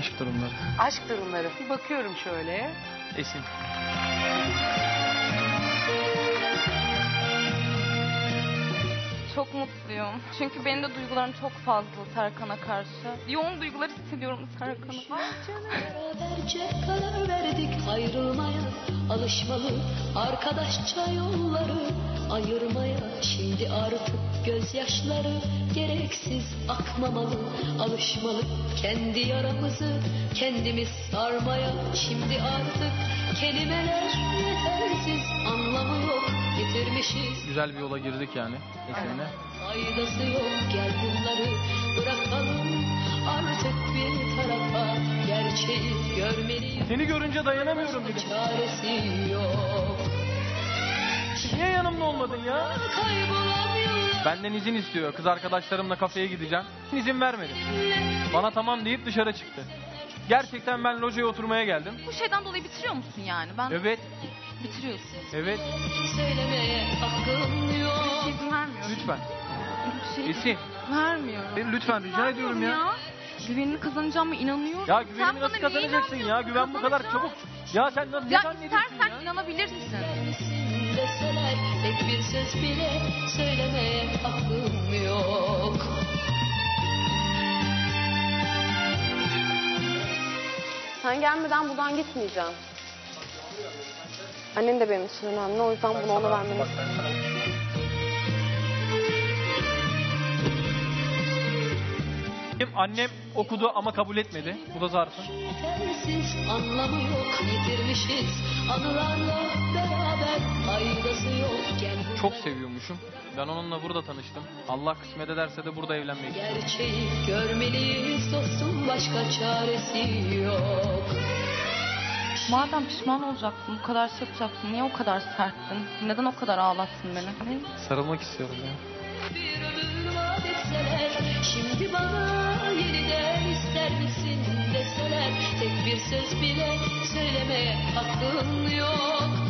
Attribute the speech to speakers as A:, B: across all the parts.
A: Aşk durumları.
B: Aşk durumları. Bir bakıyorum şöyle.
A: Esin.
C: Çok mutluyum. Çünkü benim de duygularım çok fazla Serkan'a karşı. Yoğun duygular hissediyorum Serkan'a.
D: Beraberce karar verdik ayrılmaya Alışmalı arkadaşça yolları ayırmaya. Şimdi artık gözyaşları gereksiz akmamalı. Alışmalı kendi yaramızı kendimiz sarmaya. Şimdi artık kelimeler yetersiz anlamı yok yitirmişiz
A: Güzel bir yola girdik yani Esin'le.
D: Faydası yok gel bunları bırakalım artık bir tarafa gerçeği görmeliyiz.
A: Seni görünce dayanamıyorum dedim.
D: Çaresi yok.
A: Niye yanımda olmadın ya? Benden izin istiyor. Kız arkadaşlarımla kafeye gideceğim. İzin vermedi. Bana tamam deyip dışarı çıktı. Gerçekten ben lojaya oturmaya geldim.
C: Bu şeyden dolayı bitiriyor musun yani? Ben
A: Evet,
C: bitiriyorsun.
A: evet.
D: söylemeye hakkım yok.
C: İzin vermiyorum.
A: Lütfen.
C: Bir şey
A: Esin,
C: vermiyorum.
A: lütfen rica ediyorum ya.
C: Güvenini kazanacağıma inanıyorum.
A: Ya
C: Sen
A: güvenimi
C: bana
A: nasıl
C: niye
A: kazanacaksın ya?
C: inanmıyorsun?
A: Güven bu kadar çabuk. Ya sen nasıl ne
C: Ya
A: zannediyorsun
C: istersen
A: ya?
D: Misin deseler tek bir söz bile söylemeye hakkım yok.
E: Sen gelmeden buradan gitmeyeceğim. Annen de benim için önemli. O yüzden bunu ona vermeni istiyorum.
A: Benim Annem okudu ama kabul etmedi. Bu da zarfı.
D: Yetersiz anlamı yok yitirmişiz anılarla beraber faydası yok gel bu
A: Çok seviyormuşum. Ben onunla burada tanıştım. Allah kısmet ederse de burada evlenmeyi istiyorum.
D: gerçeği görmeliyiz dostum başka çaresi yok.
C: Madem pişman olacaksın, bu kadar şey yapacaksın, niye o kadar serttin? Neden o kadar ağlattın beni? Ne?
A: Sarılmak istiyorum ya.
D: Bir ömür vaat etseler şimdi bana yeniden ister misin deseler tek bir söz bile söylemeye hakkın yok.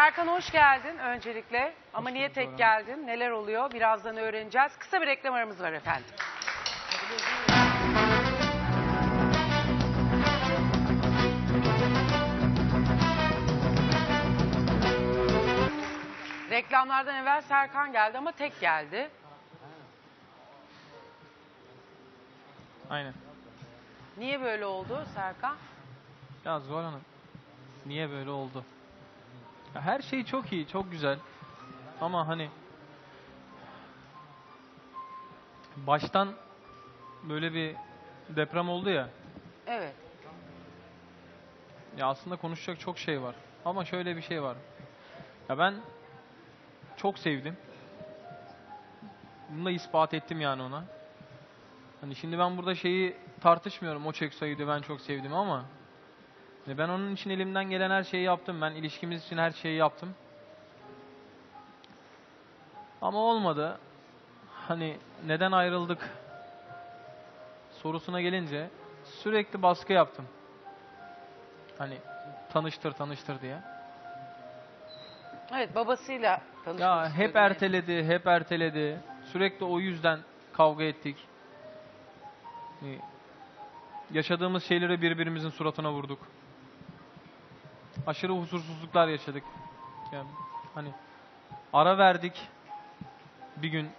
B: Serkan hoş geldin öncelikle. Ama niye tek geldin? Neler oluyor? Birazdan öğreneceğiz. Kısa bir reklam aramız var efendim. Reklamlardan evvel Serkan geldi ama tek geldi.
A: Aynen.
B: Niye böyle oldu Serkan?
A: Ya Zuhal Hanım, niye böyle oldu? Ya her şey çok iyi, çok güzel. Ama hani baştan böyle bir deprem oldu ya.
B: Evet.
A: Ya aslında konuşacak çok şey var. Ama şöyle bir şey var. Ya ben çok sevdim. Bunu da ispat ettim yani ona. Hani şimdi ben burada şeyi tartışmıyorum. O çok sevdi, ben çok sevdim ama hani ben onun için elimden gelen her şeyi yaptım. Ben ilişkimiz için her şeyi yaptım. Ama olmadı. Hani neden ayrıldık sorusuna gelince sürekli baskı yaptım. Hani tanıştır tanıştır diye.
B: Evet babasıyla tanışmak
A: Ya hep erteledi, hep erteledi. Sürekli o yüzden kavga ettik. Hani yaşadığımız şeyleri birbirimizin suratına vurduk. Aşırı huzursuzluklar yaşadık. Yani hani ara verdik bir gün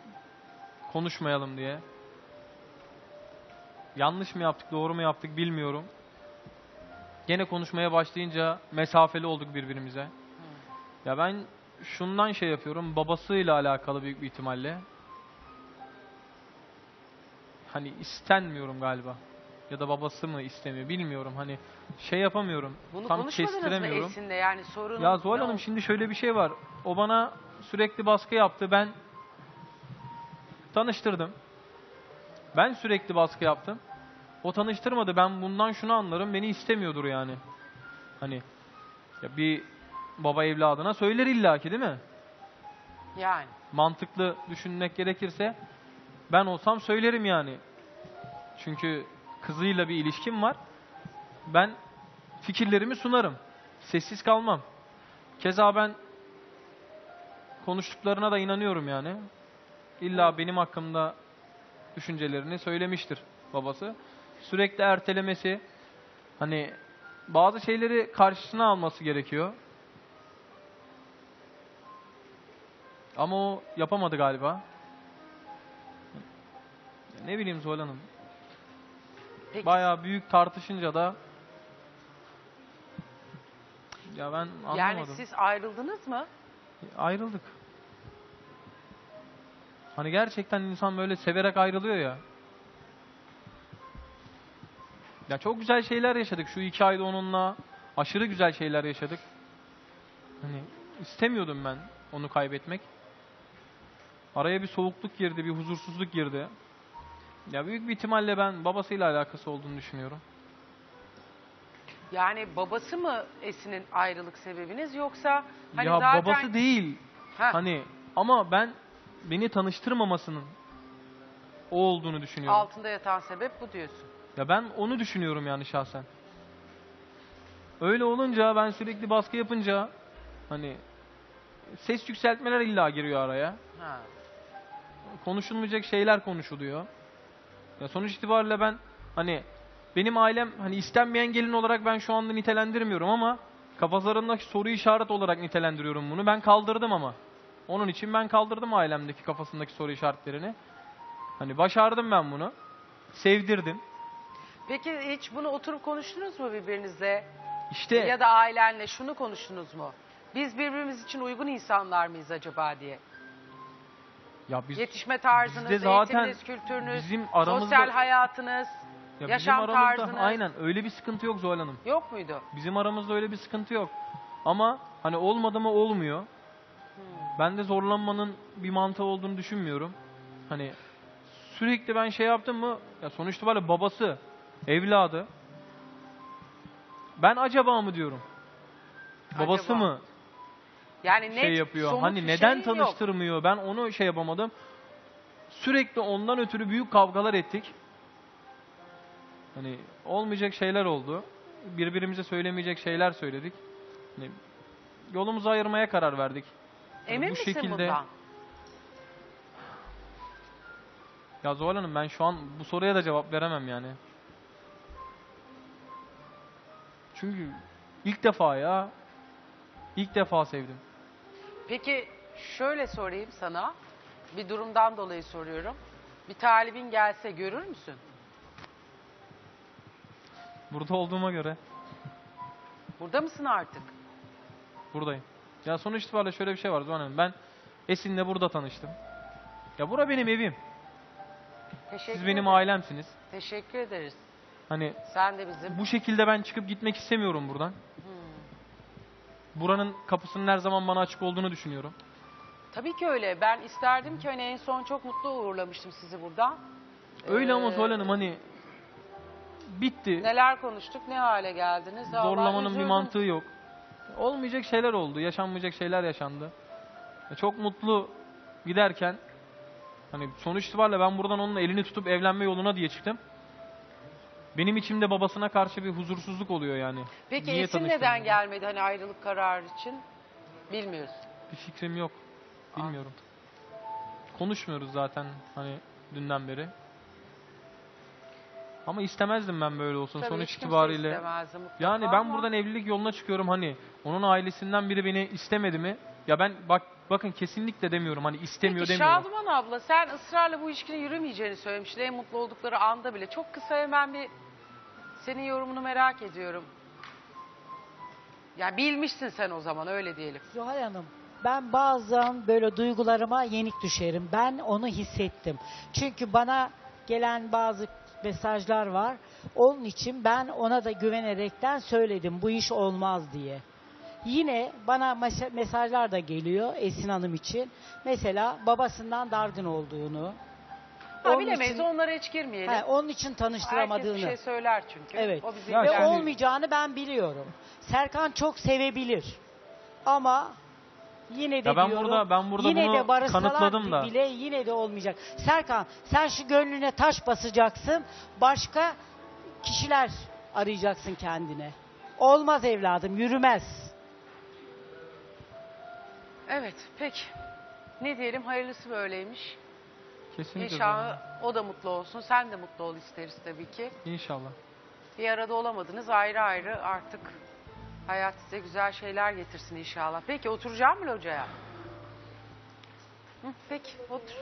A: konuşmayalım diye. Yanlış mı yaptık, doğru mu yaptık bilmiyorum. Gene konuşmaya başlayınca mesafeli olduk birbirimize. Ya ben şundan şey yapıyorum, babasıyla alakalı büyük bir ihtimalle. Hani istenmiyorum galiba. Ya da babası mı istemiyor bilmiyorum. Hani şey yapamıyorum.
B: Bunu
A: tam
B: konuşmadınız mı
A: kestiremiyorum.
B: Esin'le yani sorun
A: Ya Zuhal
B: ne
A: Hanım
B: oldu?
A: şimdi şöyle bir şey var. O bana sürekli baskı yaptı. Ben tanıştırdım. Ben sürekli baskı yaptım. O tanıştırmadı. Ben bundan şunu anlarım. Beni istemiyordur yani. Hani ya bir baba evladına söyler illaki değil mi?
B: Yani.
A: mantıklı düşünmek gerekirse ben olsam söylerim yani. Çünkü kızıyla bir ilişkim var. Ben fikirlerimi sunarım. Sessiz kalmam. Keza ben konuştuklarına da inanıyorum yani. İlla benim hakkımda düşüncelerini söylemiştir babası. Sürekli ertelemesi hani bazı şeyleri karşısına alması gerekiyor. Ama o yapamadı galiba. Ne bileyim Zuhal Hanım.
B: Peki.
A: Bayağı büyük tartışınca da ya ben anlamadım.
B: Yani siz ayrıldınız mı?
A: Ayrıldık. Hani gerçekten insan böyle severek ayrılıyor ya. Ya çok güzel şeyler yaşadık şu iki ayda onunla. Aşırı güzel şeyler yaşadık. Hani istemiyordum ben onu kaybetmek. Araya bir soğukluk girdi, bir huzursuzluk girdi. Ya büyük bir ihtimalle ben babasıyla alakası olduğunu düşünüyorum.
B: Yani babası mı Esin'in ayrılık sebebiniz yoksa hani
A: ya
B: zaten
A: babası değil.
B: Ha,
A: Hani ama ben beni tanıştırmamasının o olduğunu düşünüyorum.
B: altında yatan sebep bu diyorsun.
A: Ya ben onu düşünüyorum yani şahsen. Öyle olunca ben sürekli baskı yapınca hani ses yükseltmeler illa giriyor araya.
B: Ha.
A: Konuşulmayacak şeyler konuşuluyor. Ya sonuç itibariyle ben hani benim ailem hani istenmeyen gelin olarak ben şu anda nitelendirmiyorum ama kafalarındaki soru işaret olarak nitelendiriyorum bunu. Ben kaldırdım ama. Onun için ben kaldırdım ailemdeki kafasındaki soru işaretlerini. Hani başardım ben bunu. Sevdirdim.
B: Peki hiç bunu oturup konuştunuz mu birbirinizle?
A: İşte
B: Ya da ailenle şunu konuştunuz mu? Biz birbirimiz için uygun insanlar mıyız acaba diye.
A: Ya biz
B: Yetişme tarzınız,
A: bizde zaten
B: eğitiminiz, kültürünüz,
A: bizim aramızda-
B: sosyal hayatınız
A: ya bizim
B: yaşam
A: aramızda
B: tarzınız
A: aynen öyle bir sıkıntı yok Zuhal Hanım.
B: yok muydu?
A: Bizim aramızda öyle bir sıkıntı yok. Ama hani olmadı mı olmuyor. Ben de zorlanmanın bir mantığı olduğunu düşünmüyorum. Hani sürekli ben şey yaptım mı ya sonuç itibariyle babası, evladı. Ben acaba mı diyorum? Babası
B: Acaba.
A: mı
B: Yani net,
A: şey yapıyor?
B: somut
A: Hani
B: bir
A: neden
B: şey yok.
A: tanıştırmıyor? Ben onu şey yapamadım. Sürekli ondan ötürü büyük kavgalar ettik. Hani olmayacak şeyler oldu. Birbirimize söylemeyecek şeyler söyledik. Hani yolumuzu ayırmaya karar verdik. Hani
B: Emin
A: bu
B: misin
A: şekilde
B: bundan?
A: ya Zuhal Hanım ben şu an bu soruya da cevap veremem yani. Çünkü ilk defa ya ilk defa sevdim.
B: Peki şöyle sorayım sana. Bir durumdan dolayı soruyorum. Bir talibin gelse görür müsün?
A: Burada olduğuma göre
B: Burada mısın artık?
A: buradayım. Ya sonuç itibariyle şöyle bir şey var Zuhal Hanım. Ben Esin'le burada tanıştım. Ya bura benim evim.
B: Teşekkür
A: Siz benim
B: ederiz.
A: ailemsiniz.
B: Teşekkür ederiz.
A: Hani
B: Sen de bizim.
A: bu şekilde ben çıkıp gitmek istemiyorum buradan. Buranın kapısının her zaman bana açık olduğunu düşünüyorum.
B: Tabii ki öyle. Ben isterdim ki hani en son çok mutlu uğurlamıştım sizi burada.
A: Öyle ama
B: Ee,
A: Zuhal Hanım hani bitti.
B: Neler konuştuk, ne hale geldiniz? Vallahi
A: Zorlamanın bir
B: üzüldüm.
A: mantığı yok. Olmayacak şeyler oldu, yaşanmayacak şeyler yaşandı. E, Çok mutlu giderken hani sonuç itibariyle ben buradan onun elini tutup evlenme yoluna diye çıktım. Benim içimde babasına karşı bir huzursuzluk oluyor yani.
B: Peki
A: Niye
B: Esin
A: tanıştın
B: neden
A: diye.
B: gelmedi hani ayrılık kararı için? Bilmiyoruz.
A: Bir fikrim yok. Bilmiyorum. Konuşmuyoruz zaten hani dünden beri. Ama istemezdim ben böyle olsun
B: Tabii
A: sonuç
B: hiç kimse istemezdi mutlaka
A: Yani ben
B: ama
A: buradan evlilik yoluna çıkıyorum hani onun ailesinden biri beni istemedi mi? Ya ben bak bakın kesinlikle demiyorum hani istemiyor
B: Peki
A: demiyorum.
B: Şaduman abla sen ısrarla bu ilişkinin yürümeyeceğini söylemiştin en mutlu oldukları anda bile. Çok kısa hemen bir senin yorumunu merak ediyorum. Ya bilmişsin sen o zaman öyle diyelim.
F: Zuhal Hanım, ben bazen böyle duygularıma yenik düşerim. Ben onu hissettim. Çünkü bana gelen bazı mesajlar var. Onun için ben ona da güvenerekten söyledim bu iş olmaz diye. Yine bana mes- mesajlar da geliyor Esin Hanım için. Mesela babasından dargın olduğunu,
B: Ha,
F: Onun
B: bilemeyiz
F: için-
B: onlara hiç girmeyelim.
F: He, onun için
B: Herkes
F: tanıştıramadığını.
B: bir şey söyler çünkü.
F: Evet.
B: O bizi
F: Ve
B: ilgilendirmiyor.
F: olmayacağını ben biliyorum. Serkan çok sevebilir. Ama yine de
A: Ya ben
F: diyorum,
A: burada- ben burada
F: yine
A: bunu
F: de
A: kanıtladım da.
F: bile yine de olmayacak. Serkan sen şu gönlüne taş basacaksın. Başka kişiler arayacaksın kendine. Olmaz evladım, yürümez.
B: Evet peki. Ne diyelim hayırlısı böyleymiş.
A: Kesinlikle.
B: İnşallah o da mutlu olsun. Sen de mutlu ol isteriz tabii ki.
A: İnşallah.
B: Bir arada olamadınız ayrı ayrı artık hayat size güzel şeyler getirsin inşallah. Peki oturacağım mı locaya? Hı, peki otur.